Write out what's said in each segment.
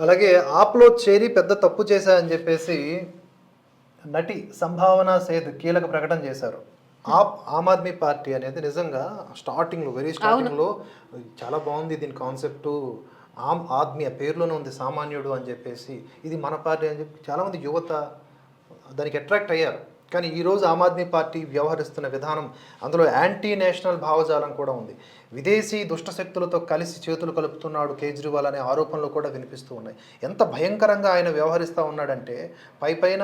అలాగే ఆప్లో చేరి పెద్ద తప్పు చేశాయని చెప్పేసి నటి సంభావన సేద్ కీలక ప్రకటన చేశారు. ఆప్ ఆమ్ ఆద్మీ పార్టీ అనేది నిజంగా స్టార్టింగ్లో వెరీ స్టార్టింగ్లో చాలా బాగుంది దీని కాన్సెప్ట్. ఆమ్ ఆద్మీ ఆ పేరులోనే ఉంది సామాన్యుడు అని చెప్పేసి. ఇది మన పార్టీ అని చెప్పి చాలామంది యువత దానికి అట్రాక్ట్ అయ్యారు. కానీ ఈరోజు ఆమ్ ఆద్మీ పార్టీ వ్యవహరిస్తున్న విధానం అందులో యాంటీ నేషనల్ భావజాలం కూడా ఉంది. విదేశీ దుష్ట శక్తులతో కలిసి చేతులు కలుపుతున్నాడు కేజ్రీవాల్ అనే ఆరోపణలు కూడా వినిపిస్తూ ఉన్నాయి. ఎంత భయంకరంగా ఆయన వ్యవహరిస్తూ ఉన్నాడంటే పై పైన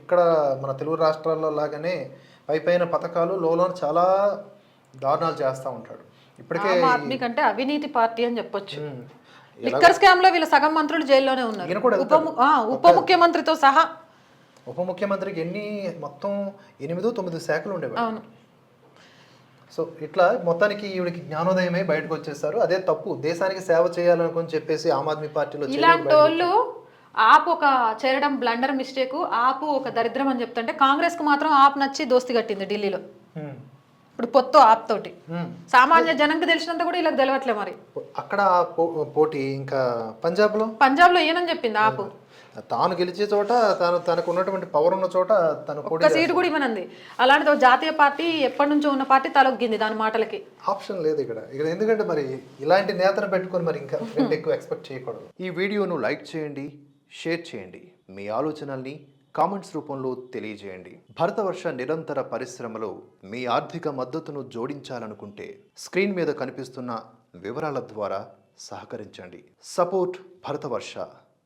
ఇక్కడ మన తెలుగు రాష్ట్రాల్లో లాగానే పై పైన పథకాలు లోలో చాలా దారుణాలు చేస్తూ ఉంటాడు. ఇప్పటికే ఆద్మీ కంటే అవినీతి పార్టీ అని చెప్పొచ్చు. లిక్కర్ స్కామ్లో వీళ్ళ సగం మంత్రులు జైల్లోనే ఉన్నారు. ఉప ముఖ్యమంత్రితో సహా ఉప ముఖ్యమంత్రికి ఎన్ని మొత్తం ఎనిమిదో తొమ్మిది శాఖలు ఉండేవాడు అవును. సో ఇట్లా మొత్తానికి ఈవిడికి జ్ఞానోదయమై బయటకు వచ్చేసారు. అదే తప్పు. దేశానికి సేవ చేయాలనుకుని చెప్పేసి ఆమ్ ఆద్మీ పార్టీలో ఇలాంటి వాళ్ళు ఆప్ ఒక చేరడం బ్లండర్ మిస్టేక్ ఆపు ఒక దరిద్రం అని చెప్తుంటే కాంగ్రెస్కు మాత్రం ఆప్ నచ్చి దోస్తి కట్టింది ఢిల్లీలో. ఇప్పుడు పొత్తు ఆప్ తోటి. సామాన్య జనంకి తెలిసినంత కూడా వీళ్ళకి తెలియట్లే మరి. అక్కడ పోటీ ఇంకా పంజాబ్లో? పంజాబ్లో ఏనని చెప్పింది ఆపు? తాను గెలిచే చోట తను తనకు ఉన్నటువంటి పవర్ ఉన్న చోట తను ఒక్క సీటు కూడా ఇవ్వనంది. అలాంటిది ఒక జాతీయ పార్టీ ఎప్పటి నుంచో ఉన్న పార్టీ తలొగ్గింది దాని మాటలకి. ఆప్షన్ లేదు ఇక్కడ. ఇక్కడ ఎందుకంటే మరి ఇలాంటి నేతను పెట్టుకొని మరి ఇంకా ఫ్రెండ్ ఎక్కువ ఎక్స్పెక్ట్ చేయకూడదు. ఈ వీడియోను లైక్ చేయండి షేర్ చేయండి. మీ ఆలోచనల్ని కామెంట్స్ రూపంలో తెలియజేయండి. భరతవర్ష నిరంతర పరిశ్రమలో మీ ఆర్థిక మద్దతును జోడించాలనుకుంటే స్క్రీన్ మీద కనిపిస్తున్న వివరాల ద్వారా సహకరించండి. Support Bharatavarsha